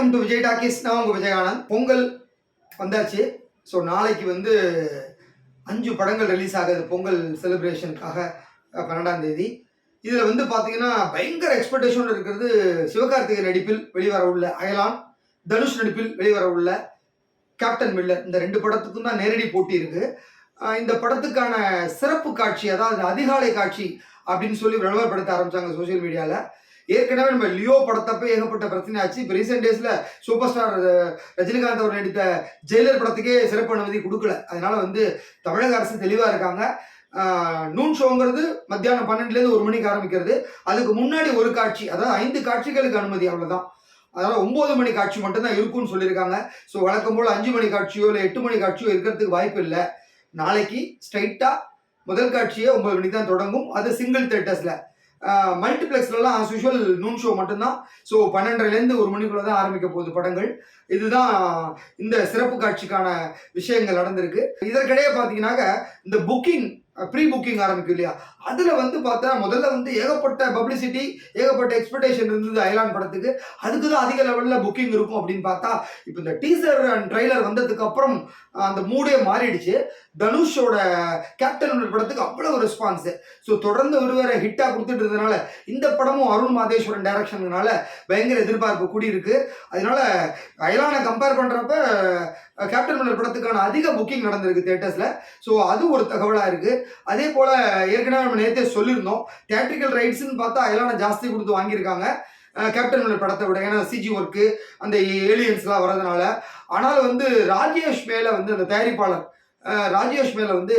Welcome to Vijay talkies நான் உங்கள் விஜயானந்த் பொங்கல் வந்தாச்சு. ஸோ நாளைக்கு வந்து அஞ்சு படங்கள் ரிலீஸ் ஆகுது. பொங்கல் செலிப்ரேஷனுக்காக பன்னெண்டாம் தேதி. இதில் வந்து பார்த்தீங்கன்னா பயங்கர எக்ஸ்பெக்டேஷன் இருக்கிறது சிவகார்த்திகை நடிப்பில் வெளிவர உள்ள அயலான் தனுஷ் நடிப்பில் வெளிவர உள்ள கேப்டன் மில்லர் இந்த ரெண்டு படத்துக்கும் தான் நேரடி போட்டி இருக்கு. இந்த படத்துக்கான சிறப்பு காட்சி அதாவது அதிகாலை காட்சி அப்படின்னு சொல்லி விளம்பரப்படுத்த ஆரம்பிச்சாங்க சோஷியல் மீடியாவில் ஏற்கனவே நம்ம லியோ படத்தப்ப ஏகப்பட்ட பிரச்சனை ஆச்சு. இப்போ ரீசெண்ட் டேஸில் சூப்பர் ஸ்டார் ரஜினிகாந்த் அவர் நடித்த ஜெயிலர் படத்துக்கே சிறப்பு அனுமதி கொடுக்கல. அதனால வந்து தமிழக அரசு தெளிவாக இருக்காங்க. நூன் ஷோங்கிறது மத்தியானம் பன்னெண்டுலேருந்து ஒரு மணிக்கு ஆரம்பிக்கிறது. அதுக்கு முன்னாடி ஒரு காட்சி அதாவது ஐந்து காட்சிகளுக்கு அனுமதி அவ்வளோதான் அதனால் ஒம்பது மணி காட்சி மட்டும்தான் இருக்கும்னு சொல்லியிருக்காங்க. ஸோ வழக்கம் போல் அஞ்சு மணி காட்சியோ இல்லை எட்டு மணி காட்சியோ இருக்கிறதுக்கு வாய்ப்பு இல்லை. நாளைக்கு ஸ்ட்ரைட்டாக முதல் காட்சியே ஒம்பது மணிக்கு தான் தொடங்கும். அது சிங்கிள் தேட்டர்ஸில் மல்டிப்ளெக்ஸ்லலாம் ஆஸ் யூஷுவல் நூன் ஷோ மட்டும்தான். ஸோ பன்னெண்டரைலேருந்து ஒரு மணிக்குள்ளே தான் ஆரம்பிக்க போகுது படங்கள். இதுதான் இந்த சிறப்பு காட்சிக்கான விஷயங்கள் நடந்திருக்கு. இதற்கிடையே பார்த்தீங்கன்னாக்க இந்த புக்கிங் ப்ரீ புக்கிங் ஆரம்பிக்கும் இல்லையா? அதில் வந்து பார்த்தா முதல்ல வந்து ஏகப்பட்ட பப்ளிசிட்டி ஏகப்பட்ட எக்ஸ்பெக்டேஷன் இருந்தது அயலான் படத்துக்கு. அதுக்கு தான் அதிக லெவலில் புக்கிங் இருக்கும் அப்படின்னு பார்த்தா இப்போ இந்த டீசர் அண்ட் ட்ரைலர் வந்ததுக்கு அப்புறம் அந்த மூடே மாறிடுச்சு. தனுஷோட கேப்டன் படத்துக்கு அவ்வளோ ரெஸ்பான்ஸு ஸோ தொடர்ந்து ஒரு வேற ஹிட்டாக கொடுத்துட்டு இருந்ததுனால இந்த படமும் அருண் மாதேஸ்வரன் டைரக்ஷனுனால பயங்கர எதிர்பார்ப்பு கூடியிருக்கு. அதனால அயலானை கம்பேர் பண்ணுறப்ப கேப்டன் மில்லர் படத்துக்கான அதிக புக்கிங் நடந்திருக்கு தேட்டர்ஸில் ஸோ அது ஒரு தகவலாக இருக்குது அதே போல் ஏற்கனவே நம்ம நேற்றே சொல்லியிருந்தோம் தேட்ரிக்கல் ரைட்ஸ்னு பார்த்தா அதெல்லாம் ஜாஸ்தி கொடுத்து வாங்கியிருக்காங்க. கேப்டன் மில்லர் படத்தை விட ஏன்னா சிஜி ஒர்க்கு அந்த ஏலியன்ஸ்லாம் வரதுனால ஆனால் வந்து ராஜேஷ் மேலே வந்து அந்த தயாரிப்பாளர் ராஜேஷ் மேலே வந்து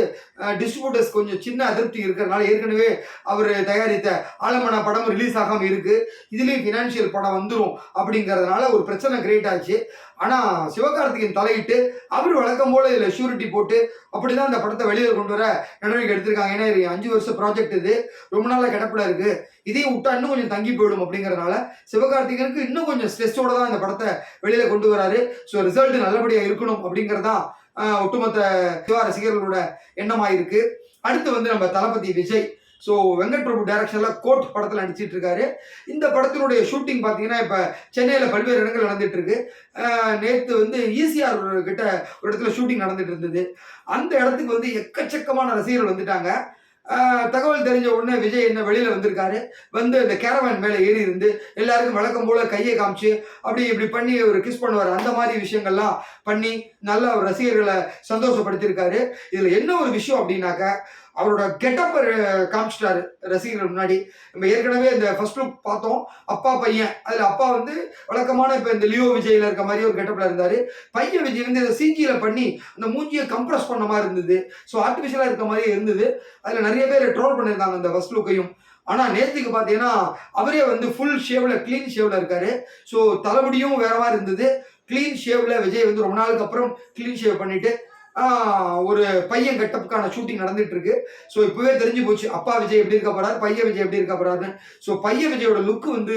டிஸ்ட்ரிபியூட்டர்ஸ் கொஞ்சம் சின்ன அதிருப்தி இருக்கிறதுனால ஏற்கனவே அவர் தயாரித்த ஆலமனா படம் ரிலீஸ் ஆகாமல் இருக்கு. இதுலேயும் ஃபினான்ஷியல் படம் வந்துடும் அப்படிங்கிறதுனால ஒரு பிரச்சனை கிரியேட் ஆச்சு. ஆனால் சிவகார்த்திகேயன் தலையிட்டு அவர் வழக்கம் போல இதில் ஷூரிட்டி போட்டு அப்படி தான் அந்த படத்தை வெளியே கொண்டு வர நடவடிக்கை எடுத்திருக்காங்க. ஏன்னா இது அஞ்சு வருஷம் ப்ராஜெக்ட் இது. ரொம்ப நாளாக கிடப்பில் இருக்கு. இதையும் விட்டா இன்னும் கொஞ்சம் தங்கி போயிடும் அப்படிங்கிறனால சிவகார்த்திகனுக்கு இன்னும் கொஞ்சம் ஸ்ட்ரெஸ்ஸோட தான் இந்த படத்தை வெளியில் கொண்டு வராரு. ஸோ ரிசல்ட் நல்லபடியாக இருக்கணும் அப்படிங்கிறதான் ஒட்டுமொத்த சிவா ரசிகர்களோட எண்ணமாக இருக்குது அடுத்து வந்து நம்ம தளபதி விஜய். ஸோ வெங்கட் பிரபு டைரக்ஷன்ல கோட் படத்தில் நடிச்சிட்டு இருக்காரு. இந்த படத்தினுடைய ஷூட்டிங் பார்த்தீங்கன்னா இப்போ சென்னையில் பல்வேறு இடங்கள் நடந்துட்டு இருக்கு. நேற்று வந்து ஈசிஆர் கிட்ட ஒரு இடத்துல ஷூட்டிங் நடந்துட்டு இருந்தது. அந்த இடத்துக்கு வந்து எக்கச்சக்கமான ரசிகர்கள் வந்துட்டாங்க. தகவல் தெரிஞ்ச உடனே விஜய் என்ன வெளியில் வந்திருக்காரு. வந்து இந்த கேரவான் மேலே ஏறி இருந்து எல்லாருக்கும் வழக்கம் போல கையை காமிச்சு அப்படி இப்படி பண்ணி ஒரு கிஸ் பண்ணுவார். அந்த மாதிரி விஷயங்கள்லாம் பண்ணி நல்லா ரசிகர்களை சந்தோஷப்படுத்தியிருக்காரு. இதில் என்ன ஒரு விஷயம் அப்படின்னாக்க அவரோட கெட்டப் காமிச்சிட்டாரு ரசிகர்கள் முன்னாடி. நம்ம ஏற்கனவே இந்த ஃபர்ஸ்ட் லுக் பார்த்தோம். அப்பா பையன் அதில் அப்பா வந்து வழக்கமான இப்போ இந்த லியோ விஜயில் இருக்க மாதிரி ஒரு கெட்டப்பில் இருந்தார். பையன் விஜய் வந்து இதை சிஜியில் பண்ணி அந்த மூஞ்சியை கம்ப்ரஸ் பண்ண மாதிரி இருந்தது. ஸோ ஆர்டிஃபிஷியலாக இருக்க மாதிரி இருந்தது. அதில் நிறைய பேர் ட்ரோல் பண்ணியிருந்தாங்க அந்த ஃபர்ஸ்ட் லுக்கையும் ஆனால் நேற்றுக்கு பார்த்தீங்கன்னா அவரே வந்து ஃபுல் ஷேவில் க்ளீன் ஷேவில் இருக்காரு. ஸோ தலைமுடியும் வேற மாதிரி இருந்தது. க்ளீன் ஷேவில் விஜய் வந்து ரொம்ப நாளுக்கு அப்புறம் க்ளீன் ஷேவ் பண்ணிட்டு ஒரு பையன் கட்டப்புக்கான ஷூட்டிங் நடந்துட்டு இருக்கு ஸோ இப்போவே தெரிஞ்சு போச்சு அப்பா விஜய் எப்படி இருக்க போறாரு பையன் விஜய் எப்படி இருக்க போறாருன்னு. ஸோ பையன் விஜயோட லுக் வந்து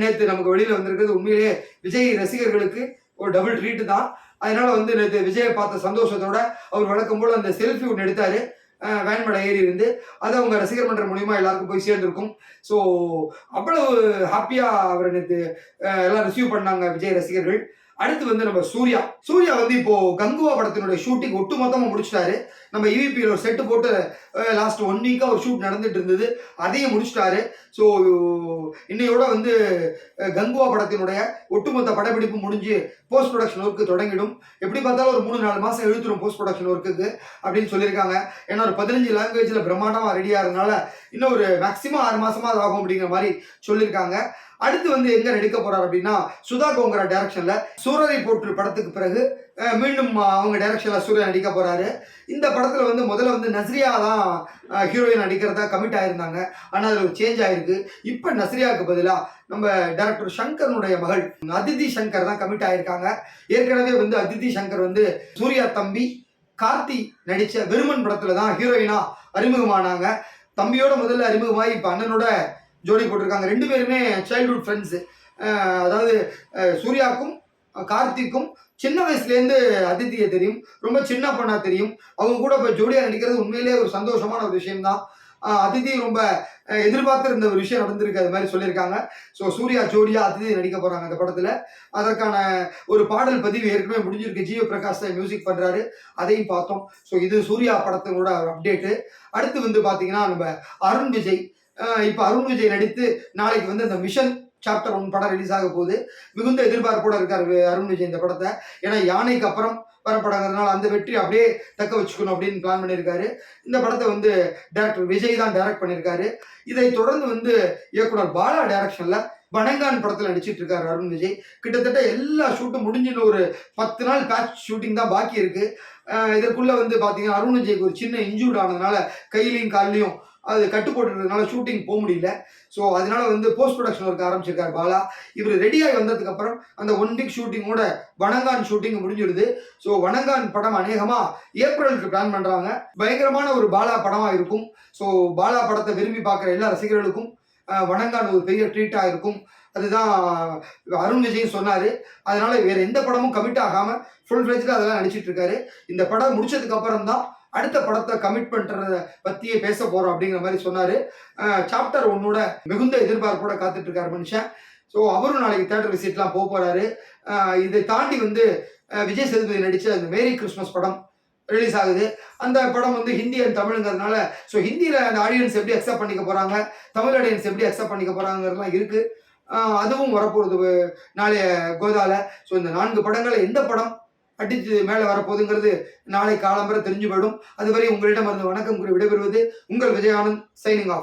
நேற்று நமக்கு வெளியில் வந்திருக்கிறது உண்மையிலேயே விஜய் ரசிகர்களுக்கு ஒரு டபுள் ட்ரீட் தான். அதனால வந்து நேற்று விஜயை பார்த்த சந்தோஷத்தோட அவர் வழக்கம் போல் அந்த செல்ஃபி ஒன்று எடுத்தாரு. வேன் மேடை ஏறி இருந்து. அது அவங்க ரசிகர் மன்றம் மூலியமா எல்லாருக்கும் போய் சேர்ந்திருக்கும். ஸோ அவ்வளவு ஹாப்பியா அவரை நேற்று எல்லாம் ரிசீவ் பண்ணாங்க விஜய் ரசிகர்கள். அடுத்து வந்து நம்ம சூர்யா. சூர்யா வந்து இப்போ கங்குவா படத்தினுடைய ஷூட்டிங் ஒட்டு மொத்தமாக முடிச்சிட்டாரு. நம்ம இவிபியில் ஒரு செட்டு போட்டு லாஸ்ட் ஒன் வீக்காக ஒரு ஷூட் நடந்துட்டு இருந்தது. அதையும் முடிச்சிட்டாரு. ஸோ இன்னையோட வந்து கங்குவா படத்தினுடைய ஒட்டுமொத்த படப்பிடிப்பு முடிஞ்சு போஸ்ட் ப்ரொடக்ஷன் ஒர்க்கு தொடங்கிடும். எப்படி பார்த்தாலும் ஒரு மூணு நாலு மாதம் எழுத்துரும் போஸ்ட் ப்ரொடக்ஷன் ஒர்க்குக்கு அப்படின்னு சொல்லியிருக்காங்க. ஏன்னா ஒரு பதினஞ்சு லாங்குவேஜில் பிரம்மாண்டமாக ரெடியாகிறதுனால இன்னும் ஒரு மேக்ஸிமம் ஆறு மாதமாக ஆகும் அப்படிங்கிற மாதிரி சொல்லியிருக்காங்க. அடுத்து வந்து எங்க நடிக்க போகிறார் அப்படின்னா சுதா கோங்கரா டைரக்ஷன்ல சூரரை போற்று படத்துக்கு பிறகு மீண்டும் அவங்க டைரக்ஷன்ல சூர்யா நடிக்க போறாரு. இந்த படத்துல வந்து முதல்ல வந்து நஸ்ரியா தான் ஹீரோயின் நடிக்கிறதா கமிட் ஆயிருந்தாங்க. ஆனா அதுல ஒரு சேஞ்ச் ஆயிருக்கு. இப்ப நஸ்ரியாவுக்கு பதிலாக நம்ம டைரக்டர் சங்கரனுடைய மகள் அதிதி சங்கர் தான் கமிட் ஆயிருக்காங்க. ஏற்கனவே வந்து அதிதி சங்கர் வந்து சூர்யா தம்பி கார்த்தி நடிச்ச வெறுமன் படத்துல தான் ஹீரோயினா அறிமுகமானாங்க. தம்பியோட முதல்ல அறிமுகமாகி இப்போ அண்ணனோட ஜோடி போட்டிருக்காங்க. ரெண்டு பேருமே சைல்ட்ஹுட் ஃப்ரெண்ட்ஸு அதாவது சூர்யாவுக்கும் கார்த்திக்கும் சின்ன வயசுலேருந்து அதித்தியை தெரியும். ரொம்ப சின்ன பொண்ணாக தெரியும். அவங்க கூட இப்போ ஜோடியாக நடிக்கிறது உண்மையிலே ஒரு சந்தோஷமான ஒரு விஷயம்தான். அதிதி ரொம்ப எதிர்பார்த்துருந்த எதிர்பார்த்து இருந்த ஒரு விஷயம் நடந்திருக்கு. அது மாதிரி சொல்லியிருக்காங்க. ஸோ சூர்யா ஜோடியா அதிதி நடிக்க போகிறாங்க அந்த படத்தில். அதற்கான ஒரு பாடல் பதிவு ஏற்கனவே முடிஞ்சிருக்கு. ஜீவ பிரகாஷ் தான் மியூசிக் பண்ணுறாரு அதையும் பார்த்தோம். ஸோ இது சூர்யா படத்தினோட ஒரு அப்டேட்டு அடுத்து வந்து பார்த்தீங்கன்னா நம்ம அருண் விஜய். இப்போ அருண் விஜய் நடித்து நாளைக்கு வந்து அந்த மிஷன் சாப்டர் ஒன் படம் ரிலீஸ் ஆக போகுது. மிகுந்த எதிர்பார்ப்போட இருக்காரு அருண் விஜய் இந்த படத்தை. ஏன்னா யானைக்கு அப்புறம் வர படங்கிறதுனால அந்த வெற்றி அப்படியே தக்க வச்சுக்கணும் அப்படின்னு பிளான் பண்ணியிருக்காரு. இந்த படத்தை வந்து டேரக்டர் விஜய் தான் டைரக்ட் பண்ணியிருக்காரு. இதை தொடர்ந்து வந்து இயக்குனர் பாலா டைரக்ஷன்ல வணங்கான் படத்தில் நடிச்சிட்டு இருக்காரு அருண் விஜய். கிட்டத்தட்ட எல்லா ஷூட்டும் முடிஞ்சுன்னு ஒரு பத்து நாள் பேட்ச் ஷூட்டிங் தான் பாக்கி இருக்கு. இதற்குள்ள வந்து பாத்தீங்கன்னா அருண் விஜய்க்கு ஒரு சின்ன இன்ஜூர்ட் ஆனதுனால கையிலையும் கால்லையும் அது கட்டு போட்டுறதுனால ஷூட்டிங் போக முடியல. ஸோ அதனால வந்து போஸ்ட் ப்ரொடக்ஷன் ஒர்க் ஆரம்பிச்சிருக்காரு பாலா. இவர் ரெடியாகி வந்ததுக்கு அப்புறம் அந்த ஒன் வீக் ஷூட்டிங்கோட வணங்கான் ஷூட்டிங் முடிஞ்சிடுது. ஸோ வணங்கான் படம் அநேகமாக ஏப்ரலுக்கு பிளான் பண்ணுறாங்க பயங்கரமான ஒரு பாலா படமாக இருக்கும். ஸோ பாலா படத்தை விரும்பி பார்க்குற எல்லா ரசிகர்களுக்கும் வனங்கான் வணங்கான் ஒரு பெரிய ட்ரீட்டாக இருக்கும். அதுதான் அருண் விஜயும் சொன்னார். அதனால வேறு எந்த படமும் கமிட் ஆகாமல் ஃபுல் ஃபிளெஜ்ல அதெல்லாம் நடிச்சிட்டு இருக்காரு. இந்த படம் முடிச்சதுக்கு அப்புறம் தான் அடுத்த படத்தை கமிட் பண்ணுறத பற்றியே பேச போகிறோம் அப்படிங்கிற மாதிரி சொன்னார். சாப்டர் ஒன்னோட மிகுந்த எதிர்பார்ப்போட காத்துட்ருக்கார் மனுஷன். ஸோ அவரும் நாளைக்கு தேட்டர் விசிட்லாம் போக போகிறாரு இதை தாண்டி வந்து விஜய் சேதுபதி நடித்த அந்த மேரி கிறிஸ்மஸ் படம் ரிலீஸ் ஆகுது. அந்த படம் வந்து ஹிந்தி அண்ட் தமிழுங்கிறதுனால ஸோ ஹிந்தியில் அந்த ஆடியன்ஸ் எப்படி அக்செப்ட் பண்ணிக்க போகிறாங்க தமிழ் ஆடியன்ஸ் எப்படி அக்செப்ட் பண்ணிக்க போகிறாங்கிறதுலாம் இருக்குது அதுவும் வரப்போகிறது நாளைய கோதாவில் ஸோ இந்த நான்கு படங்களில் எந்த படம் அடித்து மேலே வரப்போகுதுங்கிறது நாளை காலம்பரை தெரிஞ்சு போயிடும் அதுவரை உங்களிடம் இருந்து வணக்கம் கூறி விடைபெறுவது உங்கள் விஜயானந்த் சைனிங் ஆஃப்